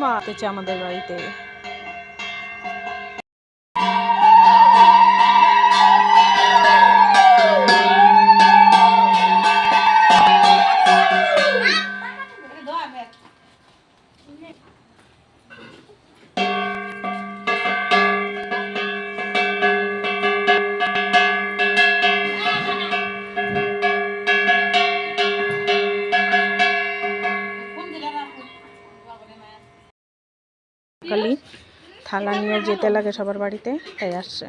মা আতেছে আমাদের বাড়িতে। কালি থালা নিয়ে যেতে লাগে সবার বাড়িতে, তাই আসছে।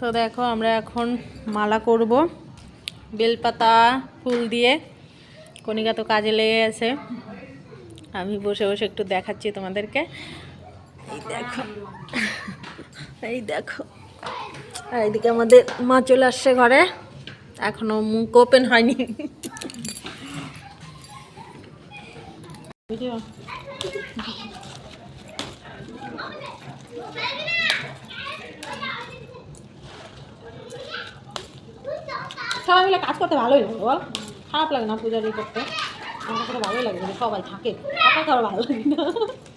তো দেখো, আমরা এখন মালা করব। বেলপাতা, ফুল দিয়ে। কণিকা তো কাজে লেগে গেছে। আমি বসে বসে একটু দেখাচ্ছি তোমাদেরকে। এই দেখো। এই দেখো। আর এইদিকে আমাদের মা চলে আসছে ঘরে। এখনও মুখ ওপেন হয়নি। সবাই মিলে কাজ করতে ভালোই লাগে বল। খারাপ লাগে না পূজারি করতে। আমার কাছে ভালোই লাগে সবাই থাকে। একা কারও ভালো লাগে না।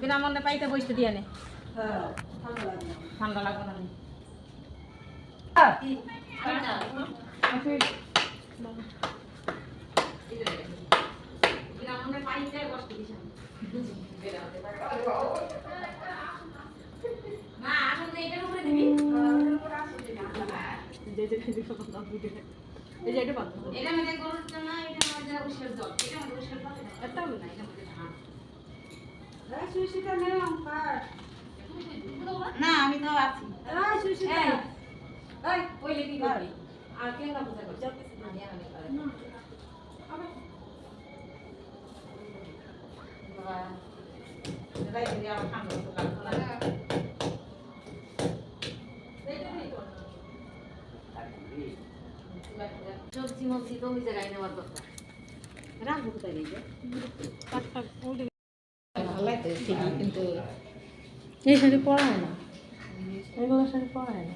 বিনামূল্যে পাইতে বসতে দিয়ে নে। ঠান্ডা লাগবে না এই যে। এটা একটা হবে না। আমি তো আছি এই, ওই লেডি বাড়ি। আর কে না পূজা করছে? বাবা, রাইতে দিয়ে আবার ঠান্ডা মতো লাগতো না। সবজি মবজি তো ওই জায়গায় নেওয়ার দরকার রাখব কোথায় গেছে এই শাড়ি পরা হয় না শাড়ি পরা হয় না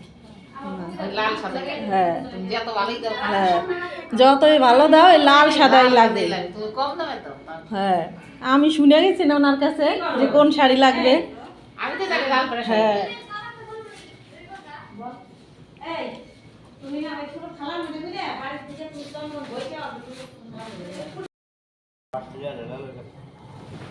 হ্যাঁ। তুমি যত ভালোই দাও। হ্যাঁ। যতই ভালো দাও এই লাল সাদাই লাগবে। হ্যাঁ। আমি শুনে গেছি না ওনার কাছে যে কোন শাড়ি লাগবে।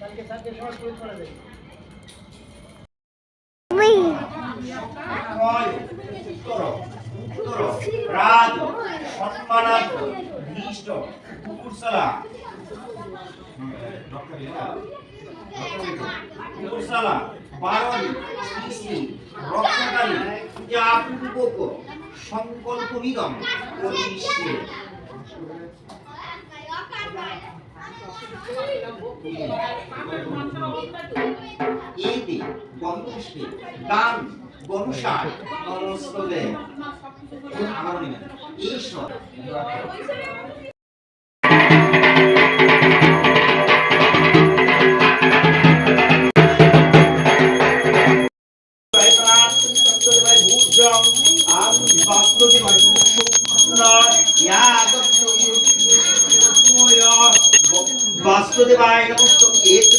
তো জানি লাল পরে হ্যাঁ হয় উত্তর উত্তর সংকল্প নিগম করিষ্যে এতে গন্ধপুষ্পে দান গনুষার নমস্তবে আমার ঈশ্বর। বাস্তদেবায় নমস্ত এত